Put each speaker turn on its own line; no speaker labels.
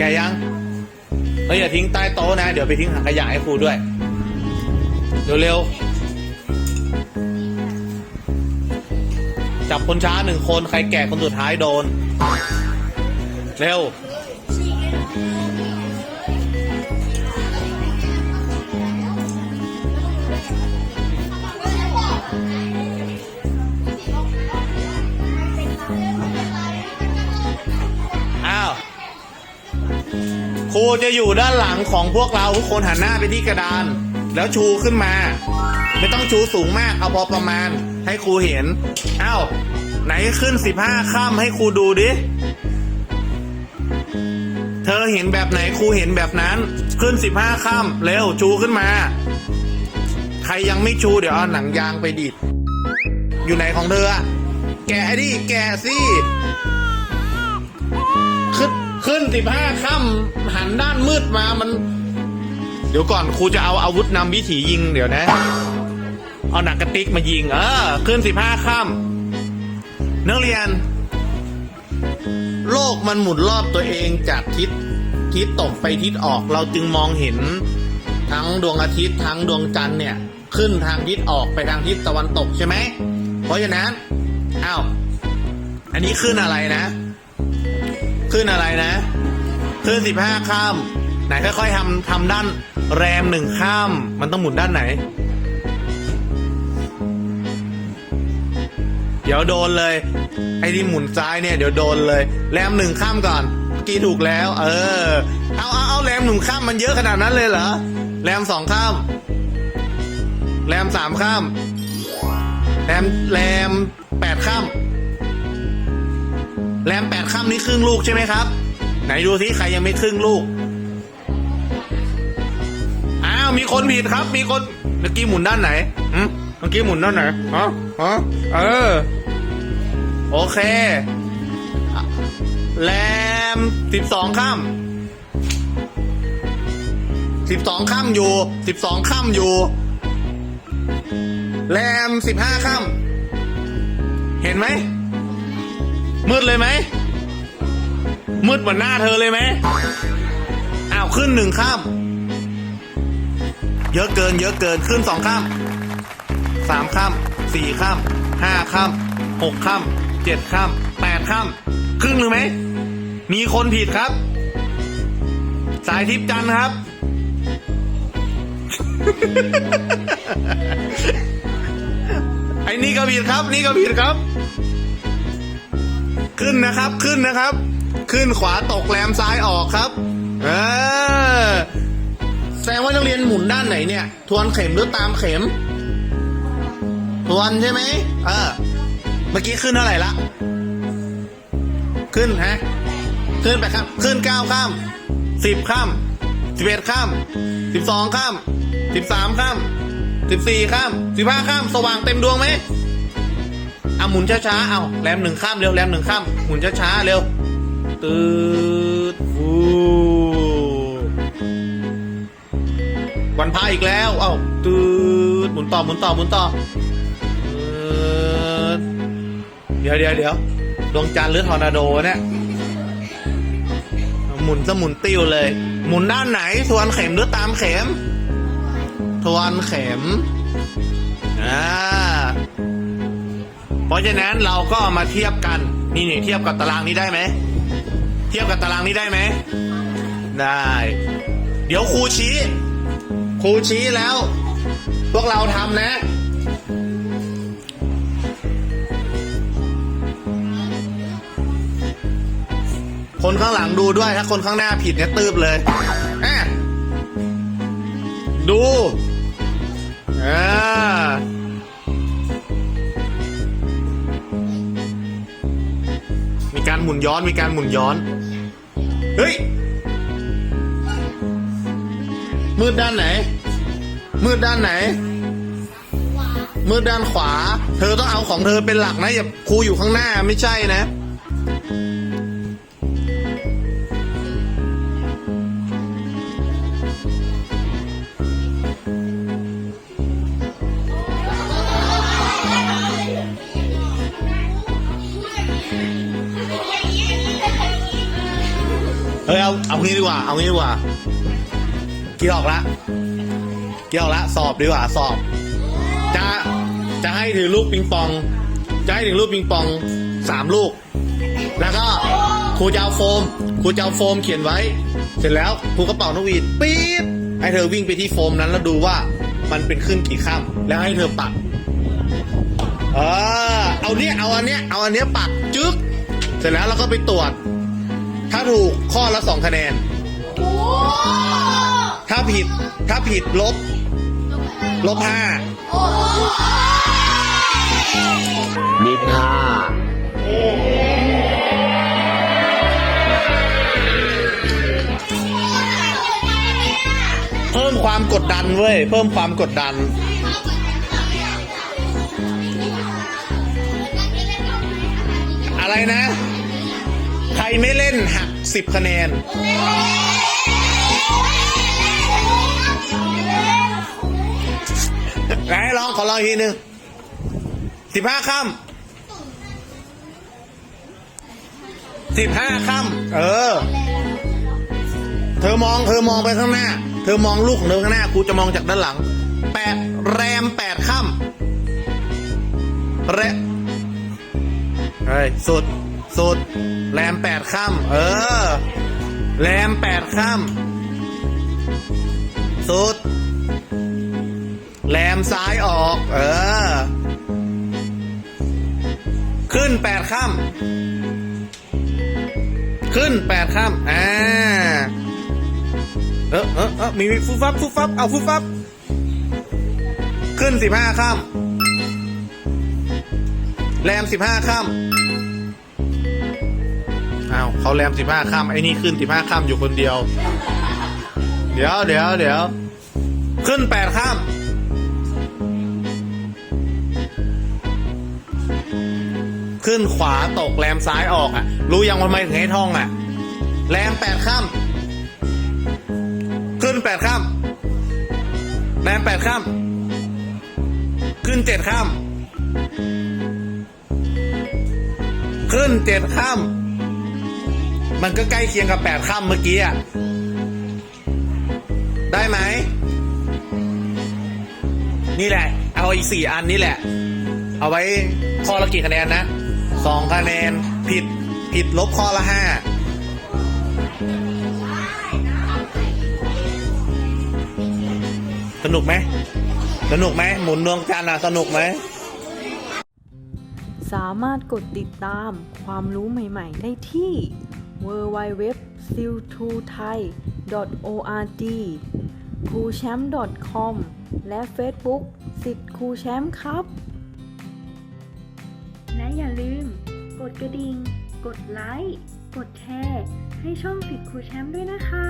แกยัง เฮ้ยอย่าทิ้งใต้โต๊ะนะ เดี๋ยวไปทิ้งถังขยะให้ครูด้วย เร็วๆ จับคนช้าหนึ่งคน ใครแก่คนสุดท้ายโดน เร็ว รูจะอยู่ด้านหลังของพวกเราทุกคนหันหน้าไปที่กระดาน แล้วชูขึ้นมา ไม่ต้องชูสูงมากเอาพอประมาณ ให้ครูเห็นอ้าวไหนขึ้นสิบห้าข้ามให้ครูดูดิ เธอเห็นแบบไหนครูเห็นแบบนั้น ขึ้นสิบห้าข้ามเร็วชูขึ้นมา ใครยังไม่ชูเดี๋ยวเอาหนังยางไปดิดอยู่ไหนของเธอแกะดิแกะสิขึ้น ขึ้นสิบห้าค่ำหันด้านมืดมามัน เดี๋ยวก่อนครูจะเอาอาวุธนำวิถียิงเดี๋ยวนะ เอาหนังกระติกมายิง เออ ขึ้นสิบห้าค่ำนักเรียน โลกมันหมุนรอบตัวเองจากทิศทิศตกไปทิศออกเราจึงมองเห็น ทั้งดวงอาทิตย์ทั้งดวงจันทร์เนี่ย ขึ้นทางทิศออกไปทางทิศตะวันตกใช่ไหมเพราะฉะนั้นอ้าวอันนี้ขึ้นอะไรนะ ขึ้นอะไรนะ ขึ้นสิบห้าข้ามไหนค่อยๆทำทำด้านแรมหนึ่งข้าม มันต้องหมุนด้านไหน เดี๋ยวโดนเลย ไอ้ที่หมุนซ้ายเนี่ยเดี๋ยวโดนเลย แรมหนึ่งข้ามก่อนเมื่อกี้ถูกแล้ว เออ เอาเอาเอาแรมหนึ่งข้ามมันเยอะขนาดนั้นเลยเหรอ แรมสองข้าม แรมสามข้าม แรมแรมแปดข้าม แรมแปดค่ำนี่ครึ่งลูกใช่ไหมครับ ไหนดูสิใครยังไม่ครึ่งลูก อ้าวมีคนผิดครับ มีคนเมื่อกี้หมุนด้านไหนหืมเมื่อกี้หมุนด้านไหนฮะฮะเออ โอเค แรมสิบสองค่ำสิบสองค่ำอยู่สิบสองค่ำอยู่ แรมสิบห้าค่ำเห็นไหม มืดเลยไหม มืดเหมือนหน้าเธอเลยไหมอ้าวขึ้นหนึ่งข้าม เยอะเกิน เยอะเกินขึ้นสองข้ามสามข้ามสี่ข้ามห้าข้ามหกข้ามเจ็ดข้ามแปดข้ามครึ่งหรือไหม มีคนผิดครับ สายทิพย์จันครับ ไอ้นี่ก็ผิดครับ นี่ก็ผิดครับ ขึ้นนะครับขึ้นนะครับ ขึ้นขวาตกแรมซ้ายออกครับเออแสดงว่านักเรียนหมุนด้านไหนเนี่ย ทวนเข็มหรือตามเข็ม ทวนใช่ไหมเออเมื่อกี้ขึ้นเท่าไหร่ละขึ้นฮะขึ้นไปครับ ขึ้นเก้าข้ามสิบข้ามสิบเอ็ดข้ามสิบสองข้ามสิบสามข้ามสิบสี่ข้ามสิบห้าข้าม สว่างเต็มดวงไหม อะหมุนช้าๆเอาแรมหนึ่งข้ามเร็วแรมหนึ่งข้ามหมุนช้าๆเร็วตืดฟูวันพาอีกแล้วเอ้าตืดหมุนต่อหมุนต่อหมุนต่อเดี๋ยวเดี๋ยวเดี๋ยวดวงจันทร์หรือทอร์นาโดเนี่ยหมุนจะหมุนติ้วเลย หมุนด้านไหนทวนเข็มหรือตามเข็ม ทวนเข็มอ่าะฉะนั้นเราก็มาเทียบกันนี่นี่เทียบกับตารางนี้ได้ไหมเทียบกับตารางนี้ได้ไหมได้ เดี๋ยวครูชี้ครูชี้แล้ว พวกเราทำนะ คนข้างหลังดูด้วยถ้าคนข้างหน้าผิดเนี่ยตืบเลยอะดูอ่า หมุนย้อนมีการหมุนย้อน เฮ้ย มืดด้านไหน มืดด้านไหน มืดด้านขวา เธอต้องเอาของเธอเป็นหลักนะอย่าครูอยู่ข้างหน้าไม่ใช่นะ ฮ้ยเอาเอางี้ดีกว่า เอางี้ดีกว่ากี่ออกละกี่ออกละสอบดีกว่าสอบ จะจะให้ถือลูกปิงปอง จะให้ถือลูกปิงปองสามลูก แล้วก็ครูจะเอาโฟมครูจะเอาโฟมเขียนไว้ เสร็จแล้วครูก็เป่านกหวีดปี๊ดให้เธอวิ่งไปที่โฟมนั้นแล้วดูว่ามันเป็นขึ้นกี่ข้ามแล้วให้เธอปักเออเอาเนี้ยเอาอันเนี้ยเอาอันเนี้ยปักจึ๊กเสร็จแล้วเราก็ไปตรวจ ถ้าถูกข้อละสองคะแนน ถ้าผิด ถ้าผิดลบ ลบห้า
นิพา
เพิ่มความกดดันเว้ย เพิ่มความกดดันอะไรนะใคร ไม่เล่นหักสิบคะแนน ไหนลองขอลองอีกทีหนึ่งสิบห้าค่ำสิบห้าค่ำเออ เธอมองเธอมองไปข้างหน้า เธอมองลูกของเธอข้างหน้ากูจะมองจากด้านหลังแปดแรมแปดค่ำแรเฮ้ยสุด สุด แรมแปดค่ำเออ แรมแปดค่ำสุด แรมซ้ายออก เออ ขึ้นแปดค่ำขึ้นแปดค่ำอ่าเออเออเออมีฟุบฟับฟุบฟับเอาฟุบฟับ ขึ้นสิบห้าค่ำแรมสิบห้าค่ำ อ้าวเขาแรมสิบห้าค่ำไอ้นี่ขึ้นสิบห้าค่ำอยู่คนเดียว เดี๋ยวเดี๋ยวเดี๋ยวขึ้นแปดค่ำขึ้นขวาตกแรมซ้ายออกอะ รู้ยังว่าไมถึงให้ท่องอะ แรมแปดค่ำขึ้นแปดข้ามแรมแปดข้ามขึ้นเจ็ดข้ามขึ้นเจ็ดข้าม มันก็ใกล้เคียงกับแปดข้ามเมื่อกี้อะได้ไหม นี่แหละ เอาอีกสี่อันนี่แหละ เอาไว้ข้อละกี่คะแนนนะสองคะแนนผิดผิดลบข้อละห้าสนุกไหม สนุกไหม หมุนดวงจันทร์อะสนุกไหม
สามารถกดติดตามความรู้ใหม่ ๆ ได้ที่ www s i l t o thai org ครูแชมป์ com และ Facebook สิทธิ์ครูแชมป์ครับ และอย่าลืม กดกระดิ่ง กดไลค์ กดแชร์ ให้ช่องสิทธิ์ครูแชมป์ด้วยนะคะ